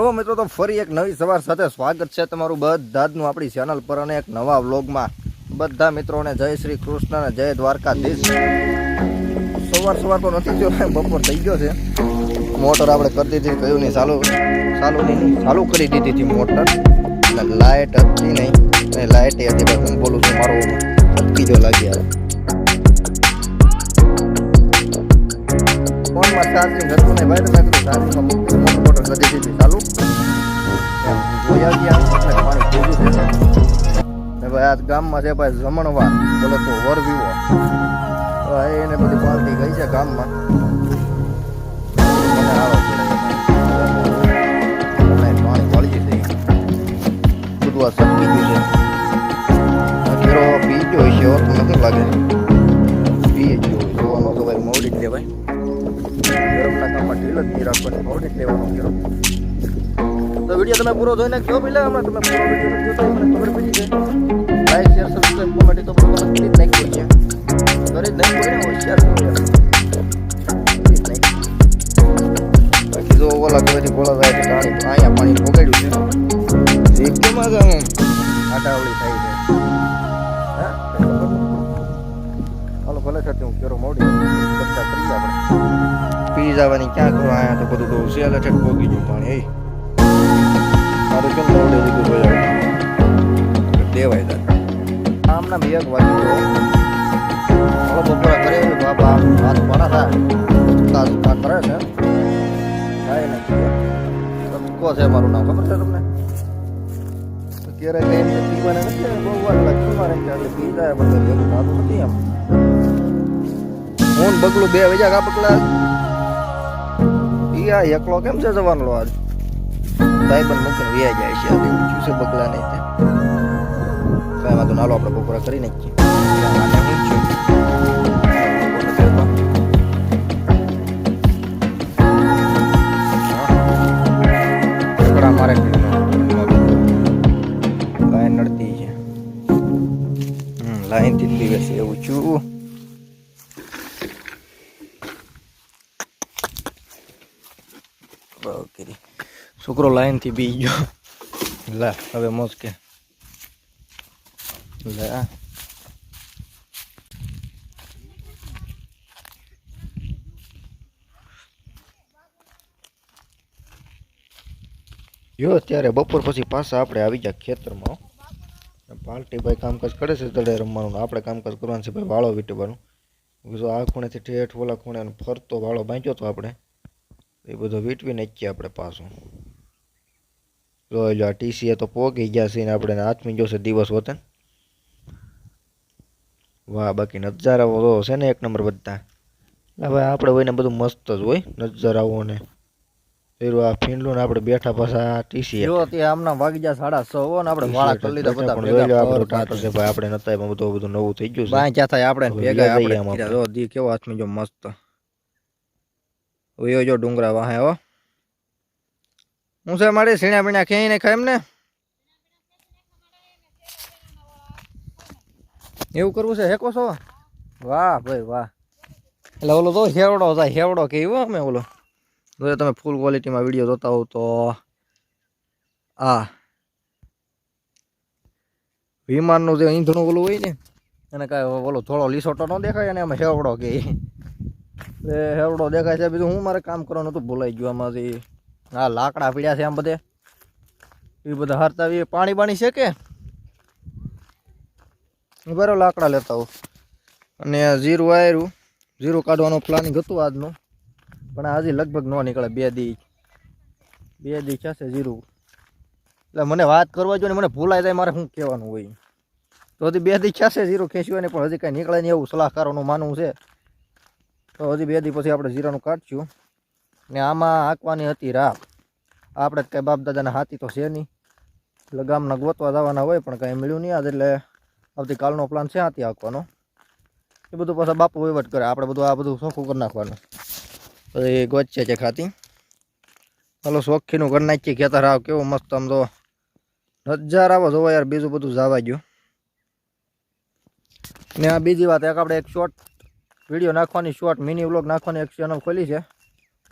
Hello મિત્રો, તો ફરી એક નવી સવાર સાથે સ્વાગત છે તમારું બધાનું આપણી ચેનલ પર અને એક નવા વ્લોગમાં બધા મિત્રોને જય શ્રી કૃષ્ણ અને જય દ્વારકાધીશ. સવાર સવાર તો નથી થયો બપોર થઈ ગયો છે. મોટર આપણે કરી દીધી, કયું નહીં, ચાલુ ચાલુ નહીં ચાલુ કરી દીધી હતી મોટર. અને લાઇટ હતી નહીં, અને લાઇટ હતી હું બોલું છું મારો અટકી જો લાગી આવે ફોનમાં ચાર્જિંગ હતું નહીં, ભાઈ, તમે કીધું મોટર કરી દીધી ચાલુ ભાઈ આજ ગામમાં છે ભાઈ જમણવાર. બોલે તો વર વિવો તો એને બધી પાલતી ગઈ છે ગામમાં. લેવાનો કેરો તો વીડિયો તમે પૂરો જોઈને કયો પેલા હમણાં તમે પૂરો વીડિયો જોતો તમને ખબર પડી જાય લાઈક શેર સબસ્ક્રાઈબ કોમેન્ટ તો બરોબર કરી છે કરી જ નાખ્યું હોશિયાર. કરી. બાકી જો ઓલા કવેથી બોલા જાય પાણી અહીંયા પાણી પોગાડ્યું છે. એકદમ જ આમ? આટાવળી થાય છે. ભલે થતી હું કેરો મોડી ચર્ચા કરીએ આપણે પી જવાની ક્યાં કરો આયા તો બધું સેલ છે પોગી ગયું પાણી એ મારું કેમ દોડે લીધું ભાઈ દેવાય તાર. આમના બે વાગી ગયો બપોરે કરે બાપા હાથ મારા થાય? તાજુ સુતા કરે છે. થાય ને સબકો છે મારું નામ ખબર છે તમને? તો ક્યારે કઈ એમને પીવાને નથી બહુ વાર લાગતું મારે એટલે પી જાય પણ ભેગું થતું નથી એમ. હું બગલું બે વજા કા ઈ આ એકલો કેમ છે જવાનો આજ? ભાઈ પણ મૂકીને વ્યા જાય છે આજે. ઊંચું છે બગલા નહીં ત્યાં કાંઈ વાંધો નાલો આપણે બપોરા કરી નાખીએ. ઓકે છોકરો લાઈનથી બી ગયો લા હવે મોજ કે લે. જો, અત્યારે બપોર પછી પાછા આપણે આવી ગયા ખેતરમાં પાલટી ભાઈ કામકાજ કરે છે તળે રમવાનું. આપણે કામકાજ કરવાનું છે, ભાઈ વાળો વીટવાનું. આ ખૂણેથી ઠેઠ ઓલા ખૂણે ફરતો વાળો બાંધ્યો તો આપણે. એ બધો વીટવી નાખીએ આપણે પાછું. જોઈ લો આ ટીસીએ તો પોગી ગયા છે ને આપણે હાથમી જોશે દિવસ હોતે વાહ બાકી નજારાઓ તો છે ને એક નંબર બધા. હવે આપણે હોય ને બધું મસ્ત જ હોય નજારાઓ ને પેલું આ ફીંડલું ને આપણે બેઠા પાછા ટીસી જો ત્યાં આમના વાગી ગયા સાડા છ હો ને આપણે વાળા કરી લીધા બધા ભેગા આપણો ટાટર છે ભાઈ આપણે નતા એમાં બધું બધું નવું થઈ ગયું છે. બાય ક્યાં થાય? આપણે ભેગા જઈએ આપણે આમાં જો દી કેવો હાથમાં જો મસ્ત. ઓયો જો ડુંગરા વાહે હો. હું છે મારે સીણા બીણા ક્યાંય ખાય એમ ને એવું કરવું છે? હેકો છો? વાહ ભાઈ વાહ. એટલે ઓલો તો હેવડો થાય હેવડો કે એવો અમે ઓલો. જો તમે ફૂલ ક્વોલિટીમાં વીડિયો જોતા હોવ તો. આ. વિમાનનું જે ઈંધણું ઓલું હોય ને, એને કાંઈ ઓલો થોડો લીસોટો ન દેખાય અને એમાં હેવડો કે એટલે હેવડો દેખાય છે, બીજું હું મારે કામ કરવાનું હતું, ભૂલાઈ ગયું આમાંથી હા લાકડા પીડ્યા છે આમ બધે. એ બધા હારતા એ પાણી પાણી છે કે? બરો લાકડા લેતા હોઉં અને જીરું આવ્યું જીરું કાઢવાનું પ્લાનિંગ હતું આજનું. પણ હજી લગભગ ન નીકળે, બે દી. બે દી છે જીરું. એટલે મને વાત કરવા જોઈએ મને ભૂલાઈ જાય, મારે શું કહેવાનું હોય? તો હજી બે દી છે જીરું ખેંચ્યું પણ હજી કાંઈ નીકળે નહીં એવું સલાહકારોનું માનવું છે. તો હજી બે દી પછી આપણે જીરાનું કાઢશું. ને આમાં હાંકવાની હતી રાહ. આપણે કંઈ બાપ દાદાના હાથી તો છે નહીં. એટલે ગામના ગોતવા જવાના હોય પણ કાંઈ મળ્યું નહીં આજ એટલે આવતીકાલનો પ્લાન છે હાથી હાંકવાનો. એ બધું પાછા બાપુ વહીવટ કરે. આપણે બધું આ બધું શોખું કરી નાખવાનું. પછી ગોચે છે ખાતી. ચાલો શોખીનું કરી નાખીએ. ખેતર આવ કેવું મસ્ત આમ તો નજાર આવો જોવા યાર. બીજું બધું જવા ગયું ને આ બીજી વાત, એક આપણે એક શોર્ટ વીડિયો નાખવાની શોર્ટ મિની વ્લોગ નાખવાની એક ચેનલ ખોલી છે.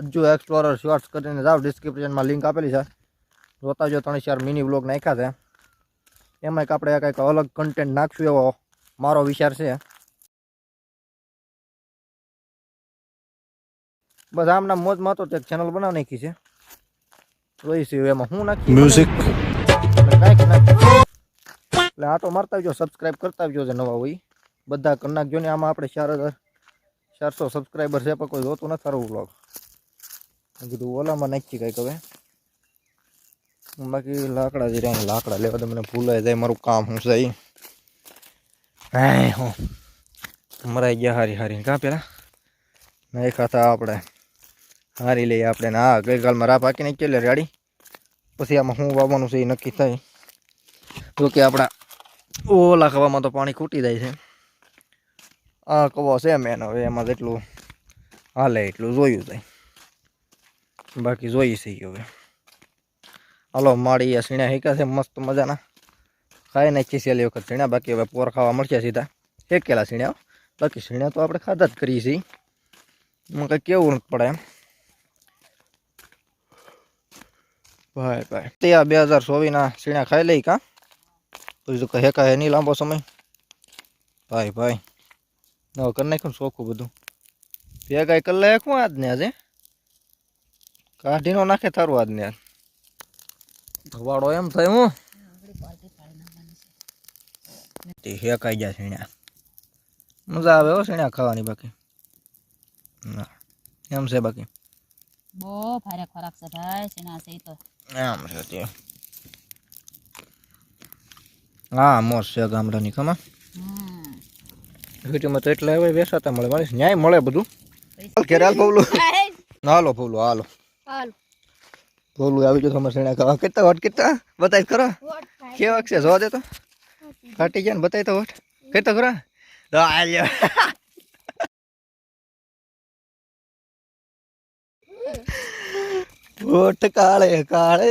હજુ એક્સપ્લોરર શોર્ટ્સ કરીને જાઓ ડિસ્ક્રિપ્શનમાં લિંક આપેલી છે. જોતા જો ત્રણ ચાર મિની બ્લોગ નાખ્યા છે. એમાં એક આપણે કંઈક અલગ કન્ટેન્ટ નાખશું એવો મારો વિચાર છે. બસ આમના મોજમાં તો એક ચેનલ બનાવી નાખી છે. જોઈશું એમાં હું નાખી મ્યુઝિક એટલે આ તો મારતા આવજો સબસ્ક્રાઈબ કરતા આવજો જે નવા હોય. બધા કરી નાખજો ને આમાં આપણે ચાર હજાર ચારસો સબસ્ક્રાઈબર છે, પણ કોઈ જોતું નથી સારું બ્લોગ મેં કીધું, ઓલામાં નાખી કંઈક હવે. બાકી લાકડા જે રહ્યા લાકડા લેવા તો મને ભૂલાઈ જાય, મારું કામ હું છે હા હો. મરાઈ ગયા હારી હારી કાં પેલા? નહીં ખાતા આપણે. હારી લઈએ આપણે ને. હા ગઈકાલમાં રા પાકી નાખી એટલે રેડી. પછી આમાં શું વાવવાનું છે એ નક્કી થાય. જો કે આપણા ઓલા ખાવામાં તો પાણી ખૂટી જાય છે. આ કવો છે મેન હવે એમાં જેટલું હાલે, એટલું જોયું જાય બાકી જોઈ છે હવે. હાલો, માળી આ સીણા હેકા છે, મસ્ત મજાના. ખાઈ નાખી છેલ્લી વખત સીણા, બાકી હવે પોર ખાવા મળશે સીધા. હેકેલા સીણા હો. બાકી સીણા તો આપણે ખાધા જ કરીએ છીએ. એમાં કંઈ કેવું નથી પડે એમ. ભાઈ ભાઈ. તે આ બે હજાર ચોવીસના સીણા ખાઈ લઈ કાં? તો હેકા હે નહીં લાંબો સમય. ભાઈ ભાઈ. નવો કરી નાખ્યું ચોખ્ખું બધું. ભેગા કરી નાખ્યું આજ ને આજે. કાઢીનો નાખે તારું આજ ને આજ. ધવાડો એમ થાય હું. તે હેકાઈ ગયા સીણ્યા મજા આવે હો શીણ્યા ખાવાની બાકી. ના એમ છે બાકી. બહુ ભારે ખોરાક છે ભાઈ શેના છે તો. એમ છે તે. હા મોસ છે ગામડાની ખમા હમ. સિટીમાં તો એટલે હવે વેસાતા મળે. માણસ ન્યાય મળે બધું. હાલ ઘેર હાલ પવલું હાલો પવલું હાલો. પવલું આવી જો તમારે શેણા ખાવા. કેટલા વટ કેટલા? બતાવી ખરો. કેવાક છે? જોવા દે તો. કાટી ગયા ને બતાવી તો વટ. કેટલા ખરા? તો આલ્યો ઓટ કાળે કાળે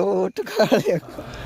ઓટ કાળે.